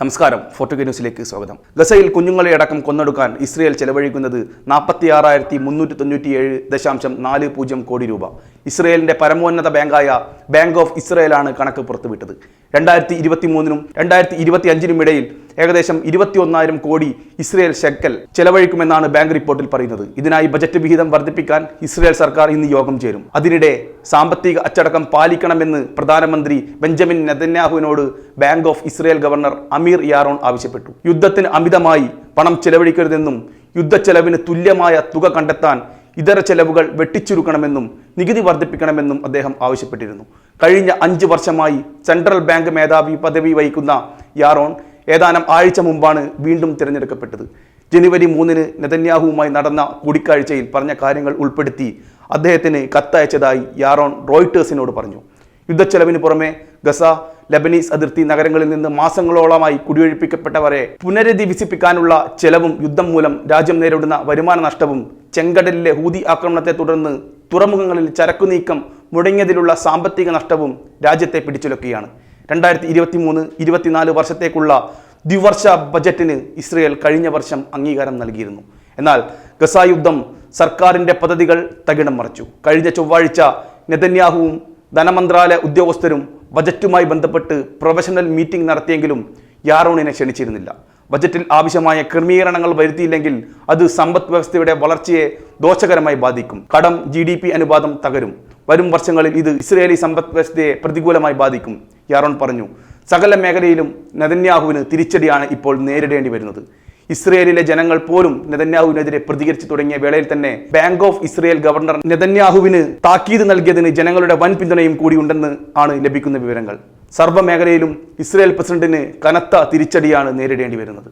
നമസ്കാരം ഫോർട്ടുഗ ന്യൂസിലേക്ക് സ്വാഗതം. ഗസയിൽ കുഞ്ഞുങ്ങളെ അടക്കം കൊന്നെടുക്കാൻ ഇസ്രയേൽ ചെലവഴിക്കുന്നത് നാൽപ്പത്തി ആറായിരത്തി മുന്നൂറ്റി തൊണ്ണൂറ്റിയേഴ് ദശാംശം നാല് പൂജ്യം കോടി രൂപ. ഇസ്രയേലിന്റെ പരമോന്നത ബാങ്കായ ബാങ്ക് ഓഫ് ഇസ്രയേലാണ് കണക്ക് പുറത്തുവിട്ടത്. രണ്ടായിരത്തി ഇരുപത്തി മൂന്നിനും രണ്ടായിരത്തി ഇരുപത്തി അഞ്ചിനും ഇടയിൽ ഏകദേശം ഇരുപത്തി ഒന്നായിരം കോടി ഇസ്രയേൽ ഷെക്കൽ ചെലവഴിക്കുമെന്നാണ് ബാങ്ക് റിപ്പോർട്ടിൽ പറയുന്നത്. ഇതിനായി ബജറ്റ് വിഹിതം വർദ്ധിപ്പിക്കാൻ ഇസ്രയേൽ സർക്കാർ ഇന്ന് യോഗം ചേരും. അതിനിടെ സാമ്പത്തിക അച്ചടക്കം പാലിക്കണമെന്ന് പ്രധാനമന്ത്രി Benjamin നെതന്യാഹുവിനോട് Bank of Israel governor Amir Yaron ആവശ്യപ്പെട്ടു. യുദ്ധത്തിന് അമിതമായി പണം ചെലവഴിക്കരുതെന്നും യുദ്ധച്ചെലവിന് തുല്യമായ തുക കണ്ടെത്താൻ ഇതര ചെലവുകൾ വെട്ടിച്ചുരുക്കണമെന്നും നികുതി വർദ്ധിപ്പിക്കണമെന്നും അദ്ദേഹം ആവശ്യപ്പെട്ടിരുന്നു. കഴിഞ്ഞ അഞ്ച് വർഷമായി സെൻട്രൽ ബാങ്ക് മേധാവി പദവി വഹിക്കുന്ന യാറോൺ ഏതാനും ആഴ്ച മുമ്പാണ് വീണ്ടും തിരഞ്ഞെടുക്കപ്പെട്ടത്. ജനുവരി മൂന്നിന് നെതന്യാഹുവുമായി നടന്ന കൂടിക്കാഴ്ചയിൽ പറഞ്ഞ കാര്യങ്ങൾ ഉൾപ്പെടുത്തി അദ്ദേഹത്തിന് കത്തയച്ചതായി യാറോൺ റോയിട്ടേഴ്സിനോട് പറഞ്ഞു. യുദ്ധച്ചെലവിന് പുറമെ ഗസ ലബനീസ് അതിർത്തി നഗരങ്ങളിൽ നിന്ന് മാസങ്ങളോളമായി കുടിയൊഴിപ്പിക്കപ്പെട്ടവരെ പുനരധിവസിപ്പിക്കാനുള്ള ചെലവും യുദ്ധം മൂലം രാജ്യം നേരിടുന്ന വരുമാന നഷ്ടവും ചെങ്കടലിലെ ഹൂതി ആക്രമണത്തെ തുടർന്ന് തുറമുഖങ്ങളിൽ ചരക്കുനീക്കം മുടങ്ങിയതിലുള്ള സാമ്പത്തിക നഷ്ടവും രാജ്യത്തെ പിടിച്ചുലക്കുകയാണ്. രണ്ടായിരത്തി ഇരുപത്തി മൂന്ന് ഇരുപത്തിനാല് വർഷത്തേക്കുള്ള ദ്വിവർഷ ബജറ്റിന് ഇസ്രയേൽ കഴിഞ്ഞ വർഷം അംഗീകാരം നൽകിയിരുന്നു. എന്നാൽ ഗസ യുദ്ധം സർക്കാരിന്റെ പദ്ധതികൾ തകിടം മറിച്ചു. കഴിഞ്ഞ ചൊവ്വാഴ്ച നെതന്യാഹുവും ധനമന്ത്രാലയ ഉദ്യോഗസ്ഥരും ബജറ്റുമായി ബന്ധപ്പെട്ട് പ്രൊഫഷണൽ മീറ്റിംഗ് നടത്തിയെങ്കിലും യാറോണിനെ ക്ഷണിച്ചിരുന്നില്ല. ബജറ്റിൽ ആവശ്യമായ ക്രമീകരണങ്ങൾ വരുത്തിയില്ലെങ്കിൽ അത് സമ്പദ് വ്യവസ്ഥയുടെ വളർച്ചയെ ദോഷകരമായി ബാധിക്കും. കടം ജി അനുപാതം തകരും. വരും വർഷങ്ങളിൽ ഇത് ഇസ്രയേലി സമ്പദ് വ്യവസ്ഥയെ പ്രതികൂലമായി ബാധിക്കും. യാറോൺ പറഞ്ഞു സകല മേഖലയിലും നെതന്യാഹുവിന് തിരിച്ചടിയാണ് ഇപ്പോൾ നേരിടേണ്ടി വരുന്നത്. ഇസ്രയേലിലെ ജനങ്ങൾ പോലും നെതന്യാഹുവിനെതിരെ പ്രതികരിച്ചു തുടങ്ങിയ വേളയിൽ തന്നെ ബാങ്ക് ഓഫ് ഇസ്രയേൽ ഗവർണർ നെതന്യാഹുവിന് താക്കീത് നൽകിയതിന് ജനങ്ങളുടെ വൻ പിന്തുണയും കൂടിയുണ്ടെന്ന് ആണ് ലഭിക്കുന്ന വിവരങ്ങൾ. സർവമേഖലയിലും ഇസ്രയേൽ പ്രസിഡന്റിന് കനത്ത തിരിച്ചടിയാണ് നേരിടേണ്ടി വരുന്നത്.